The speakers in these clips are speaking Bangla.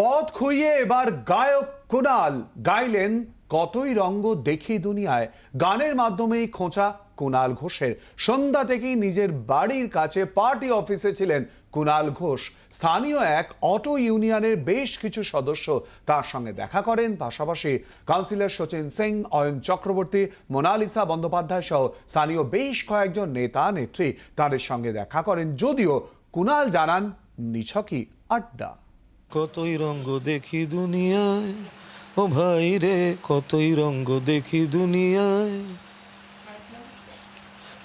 পথ খুইয়ে এবার গায়ক কুনাল গাইলেন, কতই রঙ্গ দেখি দুনিয়ায়। গানের মাধ্যমেই খোঁচা কুনাল ঘোষের। সন্ধ্যা থেকেই নিজের বাড়ির কাছে পার্টি অফিসে ছিলেন কুনাল ঘোষ। স্থানীয় এক অটো ইউনিয়নের বেশ কিছু সদস্য তার সঙ্গে দেখা করেন। পাশাপাশি কাউন্সিলর সচিন সিং, অয়ন চক্রবর্তী, মোনালিসা বন্দ্যোপাধ্যায় সহ স্থানীয় বেশ কয়েকজন নেতা, নেত্রী তাদের সঙ্গে দেখা করেন। যদিও কুনাল জানান, নিছকই আড্ডা। কতই রঙ্গ দেখি দুনিয়ায়? ও ভাই রে কতই রঙ্গ দেখি দুনিয়ায়?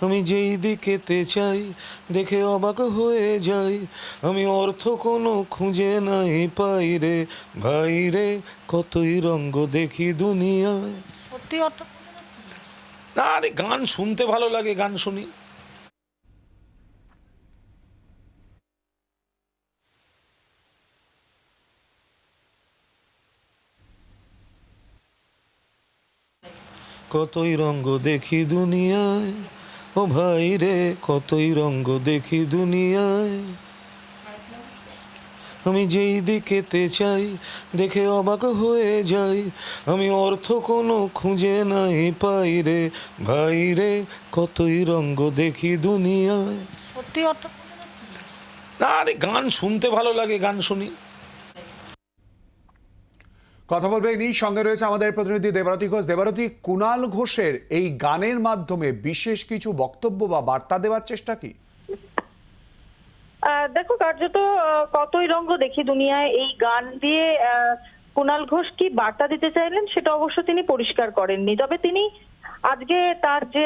আমি যেই দিকেতে চাই দেখে অবাক হয়ে যাই। আমি অর্থ কোনো খুঁজে নাই পাই রে ভাই রে কতই রঙ্গ দেখি দুনিয়ায়? সত্যি অর্থ না। আরে গান শুনতে ভালো লাগে গান শুনি। কতই রঙ্গ দেখি দুনিয়ায়? ও ভাই রে কতই রঙ্গ দেখি দুনিয়ায়? আমি যেই দিকেতে চাই দেখে অবাক হয়ে যাই। আমি অর্থ কোনো খুঁজে নাই পাই রে। ভাই রে কতই রঙ্গ দেখি দুনিয়ায়? সত্যি অর্থ। না আরে গান শুনতে ভালো লাগে গান শুনি। কথা বলবে এই নিয়ে সঙ্গে রয়েছে আমাদের প্রতিনিধি দেবারতী ঘোষ। দেবারতী কুনাল ঘোষের এই গানের মাধ্যমে বিশেষ কিছু বক্তব্য বা বার্তা দেওয়ার চেষ্টা কি? দেখো, কার্যত কতই রঙ্গ দেখি দুনিয়ায়, এই গান দিয়ে কুণাল ঘোষ কি বার্তা দিতে চাইলেন সেটা অবশ্য তিনি পরিষ্কার করেননি। তবে তিনি আজকে তার যে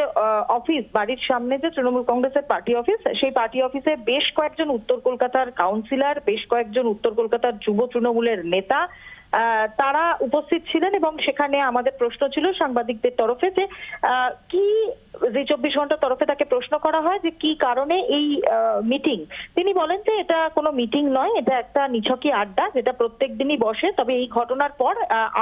অফিস, বাড়ির সামনে যে তৃণমূল কংগ্রেসের পার্টি অফিস, সেই পার্টি অফিসে বেশ কয়েকজন উত্তর কলকাতার কাউন্সিলর, বেশ কয়েকজন উত্তর কলকাতার যুব তৃণমূলের নেতা তারা উপস্থিত ছিলেন এবং সেখানে আমাদের প্রশ্ন ছিল সাংবাদিকদের তরফে যে কি জি চব্বিশ ঘণ্টার তরফে তাকে প্রশ্ন করা হয় যে কি কারণে এই মিটিং তিনি বলেন যে এটা কোনো মিটিং নয়, এটা একটা নিছকি আড্ডা, যেটা প্রত্যেক দিনই বসে। তবে এই ঘটনার পর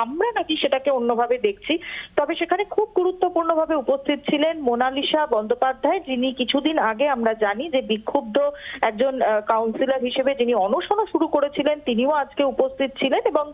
আমরা নাকি সেটাকে অন্যভাবে দেখছি। তবে সেখানে খুব গুরুত্বপূর্ণভাবে উপস্থিত ছিলেন মোনালিসা বন্দ্যোপাধ্যায়, যিনি কিছুদিন আগে আমরা জানি যে বিক্ষুব্ধ একজন কাউন্সিলর হিসেবে যিনি অনশনও শুরু করেছিলেন, তিনিও আজকে উপস্থিত ছিলেন এবং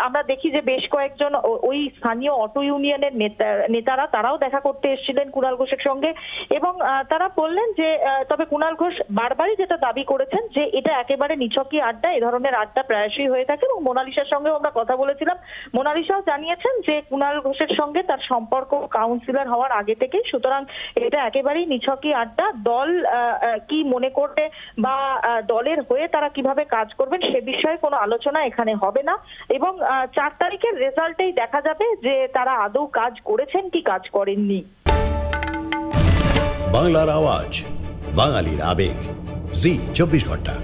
আমরা দেখি যে বেশ কয়েকজন ওই স্থানীয় অটো ইউনিয়নের নেতা- নেতারা তারাও দেখা করতে এসেছিলেন কুণাল ঘোষের সঙ্গে এবং তারা বললেন যে তবে কুণাল ঘোষ বারবারই যেটা দাবি করেছেন যে এটা একেবারে নিছকই আড্ডা, এ ধরনের আড্ডা প্রায়শই হয়ে থাকে এবং মোনালিসার সঙ্গেও আমরা কথা বলেছিলাম। মোনালিসাও জানিয়েছেন যে কুণাল ঘোষের সঙ্গে তার সম্পর্ক কাউন্সিলর হওয়ার আগে থেকেই, সুতরাং এটা একেবারেই নিছকই আড্ডা। দল কি মনে করবে বা দলের হয়ে তারা কীভাবে কাজ করবেন সে বিষয়ে কোনো আলোচনা এখানে হবে না। এবং চার তারিখের রেজাল্টেই দেখা যাবে যে তারা আদৌ কাজ করেছেন কি কাজ করেননি। বাংলার আওয়াজ, বাঙালির আবেগ। জি, চব্বিশ ঘণ্টা।